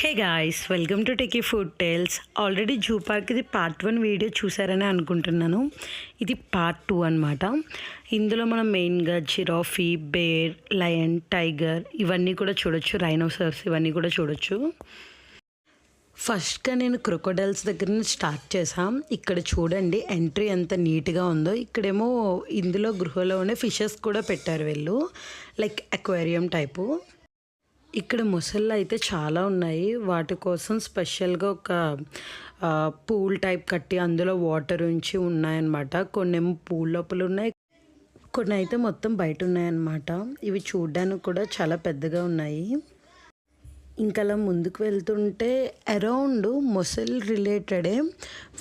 Hey guys welcome to techie food tales already zoo park ఇది part one video చూసారని అనుకుంటున్నాను. ఇది part two అనమాట ఇందులో మనం మెయిన్గా జిరాఫీ బేర్ లయన్ టైగర్ ఇవన్నీ కూడా చూడొచ్చు. రైనోసర్స్ ఇవన్నీ కూడా చూడొచ్చు. ఫస్ట్గా నేను క్రొకోడైల్స్ దగ్గర నుంచి స్టార్ట్ చేసాం ఇక్కడ చూడండి ఎంట్రీ ఎంత నీట్గా ఉందో. ఇక్కడేమో ఇందులో గృహలోనే ఫిషెస్ కూడా పెట్టారు వీళ్ళు. లైక్ అక్వేరియం టైపు ఇక్కడ మొసళ్ళు అయితే చాలా ఉన్నాయి. వాటి కోసం స్పెషల్గా ఒక పూల్ టైప్ కట్టి అందులో వాటర్ ఉంచి ఉన్నాయన్నమాట. కొన్ని పూల్ లోపల ఉన్నాయి. కొన్ని అయితే మొత్తం బయట ఉన్నాయన్నమాట. ఇవి చూడ్డానికి కూడా చాలా పెద్దగా ఉన్నాయి. ఇంకా అలా ముందుకు వెళ్తుంటే అరౌండ్ మొసల్ రిలేటెడే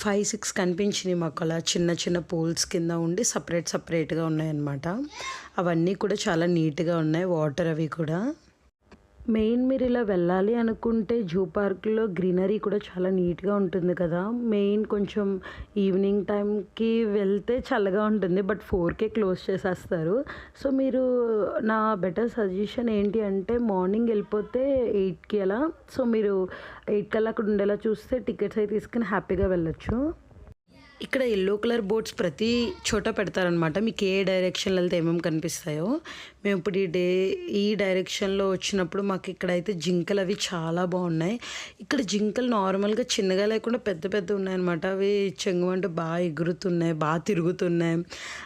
ఫైవ్ సిక్స్ కనిపించినాయి మాకు అలా చిన్న చిన్న పూల్స్ కింద ఉండి సపరేట్ సపరేట్గా ఉన్నాయన్నమాట. అవన్నీ కూడా చాలా నీట్గా ఉన్నాయి. వాటర్ అవి కూడా. మెయిన్ మీరు ఇలా వెళ్ళాలి అనుకుంటే జూ పార్క్లో గ్రీనరీ కూడా చాలా నీట్గా ఉంటుంది కదా. మెయిన్ కొంచెం ఈవినింగ్ టైంకి వెళ్తే చల్లగా ఉంటుంది. బట్ ఫోర్కే క్లోజ్ చేసేస్తారు. సో మీరు నా బెటర్ సజెషన్ ఏంటి అంటే మార్నింగ్ వెళ్ళిపోతే ఎయిట్కి అలా. సో మీరు ఎయిట్ కల్లా అక్కడ ఉండేలా చూస్తే టికెట్స్ అవి తీసుకుని హ్యాపీగా వెళ్ళొచ్చు. ఇక్కడ ఎల్లో కలర్ బోర్డ్స్ ప్రతి చోట పెడతారనమాట మీకు ఏ డైరెక్షన్లో వెళ్తే ఏమేమి కనిపిస్తాయో. మేము ఇప్పుడు ఈ డే ఈ డైరెక్షన్లో వచ్చినప్పుడు మాకు ఇక్కడైతే జింకలు అవి చాలా బాగున్నాయి. ఇక్కడ జింకలు నార్మల్గా చిన్నగా లేకుండా పెద్ద పెద్ద ఉన్నాయన్నమాట. అవి చెంగుమంటూ బాగా ఎగురుతున్నాయి బాగా తిరుగుతున్నాయి.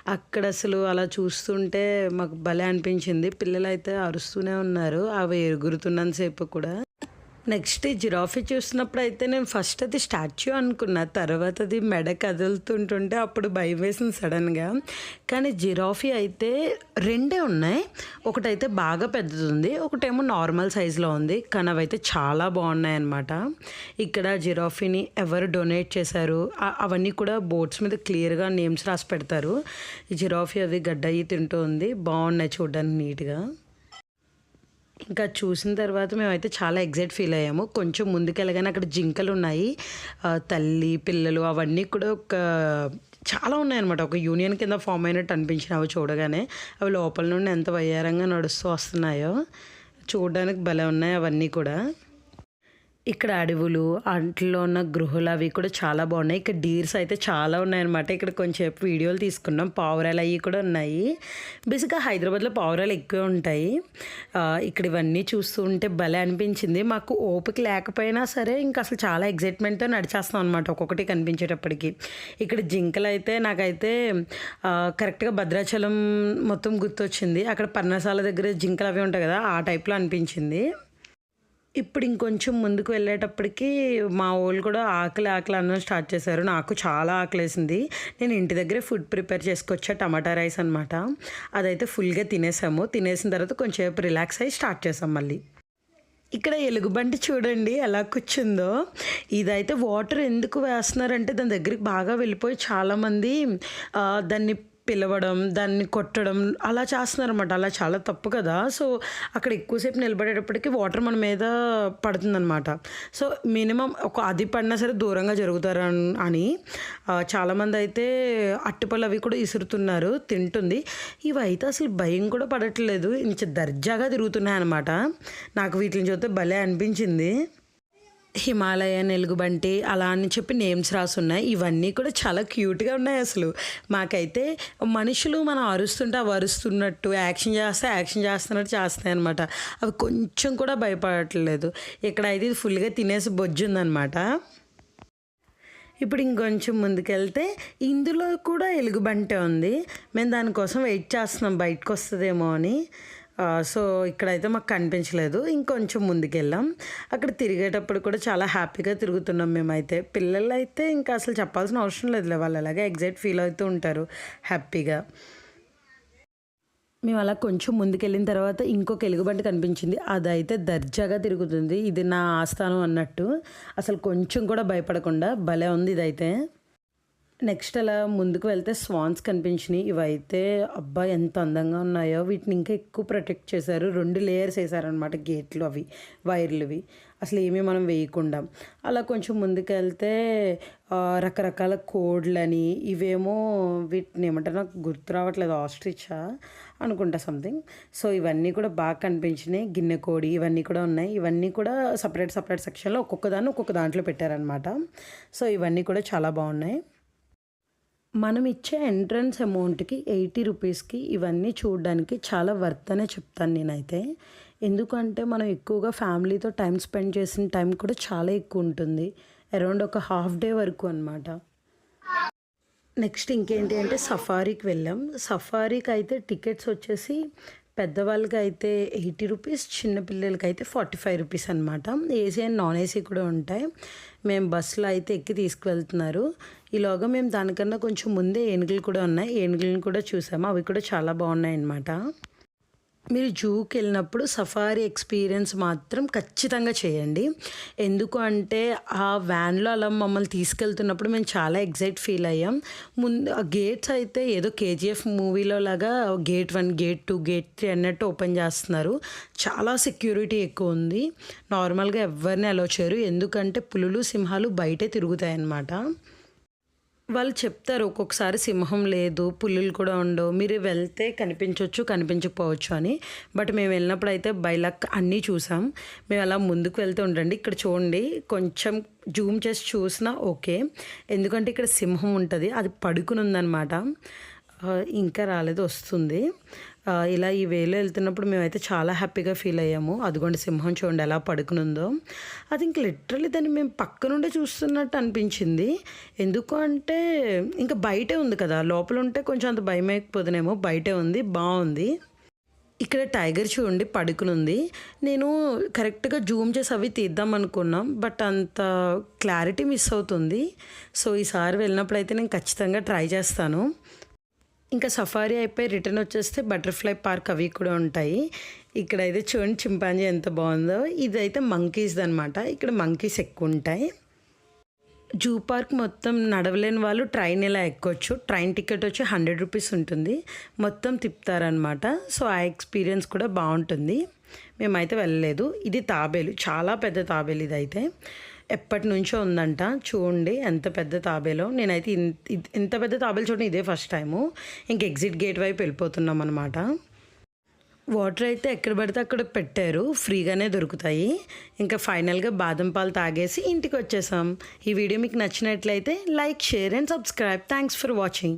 అక్కడ అసలు అలా చూస్తుంటే మాకు భలే అనిపించింది. పిల్లలు అయితే అరుస్తూనే ఉన్నారు. అవి ఎగురుతున్నంతసేపు కూడా. నెక్స్ట్ ఈ జిరాఫీ చూసినప్పుడు అయితే నేను ఫస్ట్ అది స్టాచ్యూ అనుకున్నా తర్వాత అది మెడ కదులుతుంటుంటే అప్పుడు భయం వేసింది సడన్గా. కానీ జిరాఫీ అయితే రెండే ఉన్నాయి. ఒకటైతే బాగా పెద్దది ఉంది ఒకటేమో నార్మల్ సైజులో ఉంది కానీ అవైతే చాలా బాగున్నాయి అనమాట ఇక్కడ జిరాఫీని ఎవరు డొనేట్ చేశారు అవన్నీ కూడా బోర్డ్స్ మీద క్లియర్గా నేమ్స్ రాసి పెడతారు. ఈ జిరాఫీ అవి గడ్డయ్యి తింటూ ఉంది బాగున్నాయి చూడడానికి నీట్గా. ఇంకా చూసిన తర్వాత మేమైతే చాలా ఎగ్జైట్ ఫీల్ అయ్యాము. కొంచెం ముందుకెళ్ళగానే అక్కడ జింకలు ఉన్నాయి తల్లి పిల్లలు అవన్నీ కూడా ఒక చాలా ఉన్నాయన్నమాట. ఒక యూనియన్ కింద ఫామ్ అయినట్టు అనిపించిన అవి చూడగానే. అవి లోపల నుండి ఎంత వయ్యారంగా నడుస్తూ వస్తున్నాయో చూడడానికి భలే ఉన్నాయి అవన్నీ కూడా. ఇక్కడ అడవులు అంట్లో ఉన్న గృహలు అవి కూడా చాలా బాగున్నాయి. ఇక్కడ డీర్స్ అయితే చాలా ఉన్నాయన్నమాట. ఇక్కడ కొంచెం వీడియోలు తీసుకున్నాం. పావురాలు అవి కూడా ఉన్నాయి. బేసిక్గా హైదరాబాద్లో పావురాలు ఎక్కువ ఉంటాయి. ఇక్కడ ఇవన్నీ చూస్తూ ఉంటే భలే అనిపించింది. మాకు ఓపిక లేకపోయినా సరే ఇంకా అసలు చాలా ఎగ్జైట్మెంట్తో నడిచేస్తాం అనమాట ఒక్కొక్కటి కనిపించేటప్పటికి. ఇక్కడ జింకలు అయితే నాకైతే కరెక్ట్గా భద్రాచలం మొత్తం గుర్తొచ్చింది. అక్కడ పర్ణశాల దగ్గర జింకలు అవి ఉంటాయి కదా ఆ టైప్లో అనిపించింది. ఇప్పుడు ఇంకొంచెం ముందుకు వెళ్ళేటప్పటికి మా వాళ్ళు కూడా ఆకలి ఆకలి అన్నం స్టార్ట్ చేశారు. నాకు చాలా ఆకలేసింది. నేను ఇంటి దగ్గరే ఫుడ్ ప్రిపేర్ చేసుకొచ్చా టమాటా రైస్ అనమాట అదైతే ఫుల్గా తినేసాము. తినేసిన తర్వాత కొంచెంసేపు రిలాక్స్ అయ్యి స్టార్ట్ చేసాం మళ్ళీ. ఇక్కడ ఎలుగుబంటి చూడండి ఎలా కూర్చుందో. ఇదైతే వాటర్ ఎందుకు వేస్తున్నారంటే దాని దగ్గరికి బాగా వెళ్ళిపోయి చాలామంది దాన్ని పిలవడం దాన్ని కొట్టడం అలా చేస్తున్నారన్నమాట. అలా చాలా తప్పు కదా. సో అక్కడ ఎక్కువసేపు నిలబడేటప్పటికి వాటర్ మన మీద పడుతుందన్నమాట. సో మినిమం ఒక అది పడినా సరే దూరంగా జరుగుతారు అని చాలామంది అయితే అట్టిపళ్ళు అవి కూడా ఇసురుతున్నారు తింటుంది. ఇవి అయితే అసలు భయం కూడా పడట్లేదు. ఇంత దర్జాగా తిరుగుతున్నాయి అనమాట నాకు వీటిని చూస్తే భలే అనిపించింది. హిమాలయన్ ఎలుగుబంటి అలా అని చెప్పి నేమ్స్ రాసున్నాయి. ఇవన్నీ కూడా చాలా క్యూట్గా ఉన్నాయి అసలు. మాకైతే మనుషులు మనం అరుస్తుంటే అవి అరుస్తున్నట్టు యాక్షన్ చేస్తే యాక్షన్ చేస్తున్నట్టు చేస్తాయి అనమాట అవి కొంచెం కూడా భయపడట్లేదు. ఇక్కడ అయితే ఇది ఫుల్గా తినేసి బొజ్జు ఉందన్నమాట. ఇప్పుడు ఇంకొంచెం ముందుకెళ్తే ఇందులో కూడా ఎలుగుబంటే ఉంది. మేము దానికోసం వెయిట్ చేస్తున్నాం బయటకు వస్తుందేమో అని. సో ఇక్కడైతే మాకు కనిపించలేదు. ఇంకొంచెం ముందుకెళ్ళాం. అక్కడ తిరిగేటప్పుడు కూడా చాలా హ్యాపీగా తిరుగుతున్నాం మేమైతే. పిల్లలు అయితే ఇంకా అసలు చెప్పాల్సిన అవసరం లేదులే వాళ్ళు అలాగే ఎగ్జైట్ ఫీల్ అవుతూ ఉంటారు హ్యాపీగా. మేము అలా కొంచెం ముందుకెళ్ళిన తర్వాత ఇంకొక ఎలుగుబంటి కనిపించింది. అదైతే దర్జాగా తిరుగుతుంది. ఇది నా ఆస్థానం అన్నట్టు. అసలు కొంచెం కూడా భయపడకుండా భలే ఉంది ఇదైతే. నెక్స్ట్ అలా ముందుకు వెళ్తే స్వాన్స్ కనిపించినాయి. ఇవైతే అబ్బా ఎంత అందంగా ఉన్నాయో. వీటిని ఇంకా ఎక్కువ ప్రొటెక్ట్ చేశారు. రెండు లేయర్స్ వేసారనమాట గేట్లు అవి వైర్లువి. అసలు ఏమీ మనం వేయకుండా. అలా కొంచెం ముందుకు వెళ్తే రకరకాల కోడ్లని ఇవేమో వీటిని ఏమంటారు నాకు గుర్తు రావట్లేదు ఆస్ట్రిచా అనుకుంటా సంథింగ్ సో ఇవన్నీ కూడా బాగా కనిపించినాయి. గిన్నె కోడి ఇవన్నీ కూడా ఉన్నాయి. ఇవన్నీ కూడా సపరేట్ సపరేట్ సెక్షన్లో ఒక్కొక్క దాన్ని ఒక్కొక్క దాంట్లో పెట్టారనమాట సో ఇవన్నీ కూడా చాలా బాగున్నాయి. మనం ఇచ్చే ఎంట్రన్స్ అమౌంట్కి ఎయిటీ రూపీస్కి ఇవన్నీ చూడడానికి చాలా వర్త్ అనే చెప్తాను నేనైతే. ఎందుకంటే మనం ఎక్కువగా ఫ్యామిలీతో టైం స్పెండ్ చేసిన టైం కూడా చాలా ఎక్కువ ఉంటుంది. అరౌండ్ ఒక హాఫ్ డే వరకు అనమాట నెక్స్ట్ ఇంకేంటి అంటే సఫారీకి వెళ్ళాం. సఫారీకి అయితే టికెట్స్ వచ్చేసి పెద్దవాళ్ళకి అయితే ఎయిటీ రూపీస్ చిన్నపిల్లలకి అయితే ఫార్టీ ఫైవ్ రూపీస్ అనమాట ఏసీ అండ్ నాన్ ఏసీ కూడా ఉంటాయి. మేము బస్సులో అయితే ఎక్కి తీసుకువెళ్తున్నారు. ఈలోగా మేము దానికన్నా కొంచెం ముందే ఏనుగులు కూడా ఉన్నాయి. ఏనుగులను కూడా చూసాము. అవి కూడా చాలా బాగున్నాయి అన్నమాట మీరు జూకి వెళ్ళినప్పుడు సఫారీ ఎక్స్పీరియన్స్ మాత్రం ఖచ్చితంగా చేయండి. ఎందుకు అంటే ఆ వ్యాన్లో అలా మమ్మల్ని తీసుకెళ్తున్నప్పుడు మేము చాలా ఎగ్జైట్ ఫీల్ అయ్యాం. ముందు ఆ గేట్స్ అయితే ఏదో కేజీఎఫ్ మూవీలో లాగా gate one gate two gate three అన్నట్టు ఓపెన్ చేస్తున్నారు. చాలా సెక్యూరిటీ ఎక్కువ ఉంది. నార్మల్గా ఎవరిని అలో చేయరు. ఎందుకంటే పులులు సింహాలు బయటే తిరుగుతాయన్నమాట. వాళ్ళు చెప్తారు ఒక్కొక్కసారి సింహం లేదు పులులు కూడా ఉండవు. మీరు వెళ్తే కనిపించవచ్చు కనిపించకపోవచ్చు అని. బట్ మేము వెళ్ళినప్పుడు అయితే బైలక్ అన్నీ చూసాం. మేము అలా ముందుకు వెళ్తూ ఉండండి. ఇక్కడ చూడండి కొంచెం జూమ్ చేసి చూసినా ఓకే. ఎందుకంటే ఇక్కడ సింహం ఉంటుంది అది పడుకుని ఉందన్నమాట. ఇంకా రాలేదు వస్తుంది. ఇలా ఈ వేలో వెళ్తున్నప్పుడు మేమైతే చాలా హ్యాపీగా ఫీల్ అయ్యాము. అదిగోండి సింహం చూడండి ఎలా పడుకునుందో. అది ఇంక లిటరలీ దాన్ని మేము పక్క నుండే చూస్తున్నట్టు అనిపించింది. ఎందుకు అంటే ఇంకా బయటే ఉంది కదా. లోపల ఉంటే కొంచెం అంత భయం అయిపోతుందేమో బయటే ఉంది బాగుంది. ఇక్కడ టైగర్ చూడండి పడుకునుంది. నేను కరెక్ట్గా జూమ్ చేసి అవి తీద్దాం అనుకున్నాం బట్ అంత క్లారిటీ మిస్ అవుతుంది. సో ఈసారి వెళ్ళినప్పుడు అయితే నేను ఖచ్చితంగా ట్రై చేస్తాను. ఇంకా సఫారీ అయిపోయి రిటర్న్ వచ్చేస్తే బటర్ఫ్లై పార్క్ అవి కూడా ఉంటాయి. ఇక్కడ అయితే చూడండి చింపాంజీ ఎంత బాగుందో. ఇదైతే మంకీస్ అనమాట ఇక్కడ మంకీస్ ఎక్కువ ఉంటాయి. జూ పార్క్ మొత్తం నడవలేని వాళ్ళు ట్రైన్ ఇలా ఎక్కొచ్చు. ట్రైన్ టికెట్ వచ్చి హండ్రెడ్ రూపీస్ ఉంటుంది. మొత్తం తిప్పుతారనమాట సో ఆ ఎక్స్పీరియన్స్ కూడా బాగుంటుంది. మేమైతే వెళ్ళలేదు. ఇది తాబేలు. చాలా పెద్ద తాబేలు ఇదైతే. ఎప్పటి నుంచో ఉందంట. చూడండి ఎంత పెద్ద తాబేలో. నేనైతే ఇన్- ఇంత పెద్ద తాబేలు చూడండి ఇదే ఫస్ట్ టైము ఇంక ఎగ్జిట్ గేట్ వైపు వెళ్ళిపోతున్నాం అనమాట వాటర్ అయితే ఎక్కడ పడితే అక్కడ పెట్టారు. ఫ్రీగానే దొరుకుతాయి. ఇంకా ఫైనల్గా బాదం పాలు తాగేసి ఇంటికి వచ్చేసాం. ఈ వీడియో మీకు నచ్చినట్లయితే like share and subscribe thanks for watching